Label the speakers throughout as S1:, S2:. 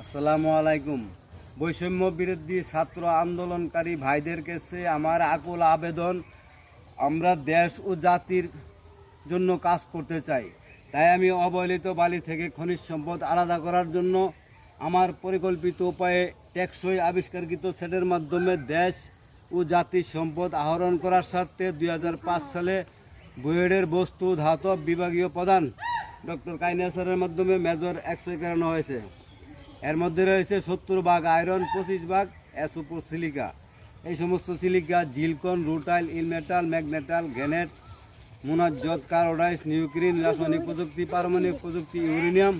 S1: আসসালামু আলাইকুম। বৈষম্য বিরোধী ছাত্র আন্দোলনকারী ভাইদের কাছে আমার আকুল আবেদন, আমরা দেশ ও জাতির জন্য কাজ করতে চাই। তাই আমি অবহেলিত বালি থেকে খনিজ সম্পদ আলাদা করার জন্য আমার পরিকল্পিত উপায়ে টেকসই আবিষ্কারকৃত সেটের মাধ্যমে দেশ ও জাতির সম্পদ আহরণ করার স্বার্থে দুই হাজার পাঁচ সালে বুয়েটের বস্তু ধাতব বিভাগীয় প্রধান ডক্টর কাইনাসারের মাধ্যমে মেজর একশো করানো হয়েছে। এর মধ্যে রয়েছে সত্তর ভাগ আয়রন, পঁচিশ ভাগ অ্যাসোপো সিলিকা। এই সমস্ত silica, zircon, rutile, ilmenite, magnetite garnet monazite কার্বোডাইস নিউক্লিন, রাসায়নিক প্রযুক্তি, পারমাণবিক প্রযুক্তি, ইউরেনিয়াম,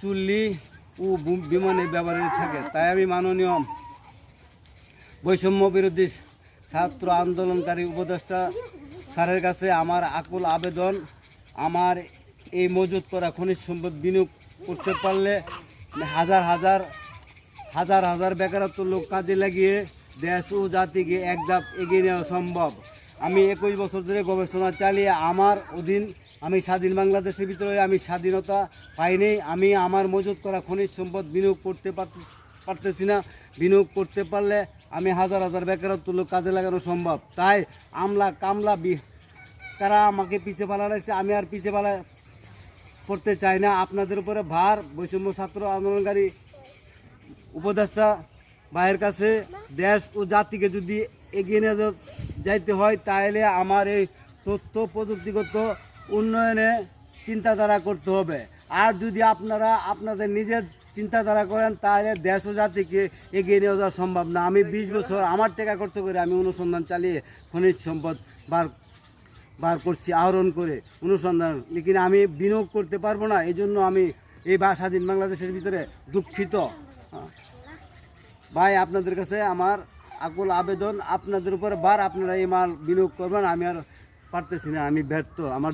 S1: চুল্লি ও বিমানে ব্যবহৃত থাকে। তাই আমি মাননীয় বৈষম্য বিরোধী ছাত্র আন্দোলনকারী উপদেষ্টা স্যারের কাছে আমার আকুল আবেদন, আমার এই মজুত করা খনিজ সম্পদ বিনিয়োগ করতে পারলে হাজার হাজার হাজার হাজার বেকারত্ব লোক কাজে লাগিয়ে দেশ ও জাতিকে এক ধাপ এগিয়ে নেওয়া সম্ভব। আমি একুশ বছর ধরে গবেষণা চালিয়ে আমার অধীন আমি স্বাধীন বাংলাদেশের ভিতরে আমি স্বাধীনতা পাইনি আমি আমার মজুত করা খনিজ সম্পদ বিনিয়োগ করতে পারতে- পারতেছি না। বিনিয়োগ করতে পারলে আমি হাজার হাজার বেকারত্ব লোক কাজে লাগানো সম্ভব। তাই আমলা কামলা বি তারা আমাকে পিছে পালা লাগছে, আমি আর পিছে পালা করতে চাই না। আপনাদের উপরে ভার, বৈষম্য ছাত্র আন্দোলনকারী উপদেষ্টা ভাইয়ের কাছে দেশ ও জাতিকে যদি এগিয়ে নিয়ে যাইতে হয় তাহলে আমার এই তথ্য প্রযুক্তিগত উন্নয়নে চিন্তাধারা করতে হবে। আর যদি আপনারা আপনাদের নিজের চিন্তাধারা করেন তাহলে দেশ ও জাতিকে এগিয়ে নিয়ে যাওয়া সম্ভব না। আমি বিশ বছর আমার টাকা খরচ করে আমি অনুসন্ধান চালিয়ে খনিজ সম্পদ বার বার করছি, আহরণ করে, অনুসন্ধান। লেকিন আমি বিনিয়োগ করতে পারব না এই জন্য আমি এই বা স্বাধীন বাংলাদেশের ভিতরে দুঃখিত। ভাই, আপনাদের কাছে আমার আকুল আবেদন, আপনাদের উপরে বার আপনারা এই মাল বিনিয়োগ করবেন, আমি আর পারতেছি না, আমি ব্যর্থ। আমার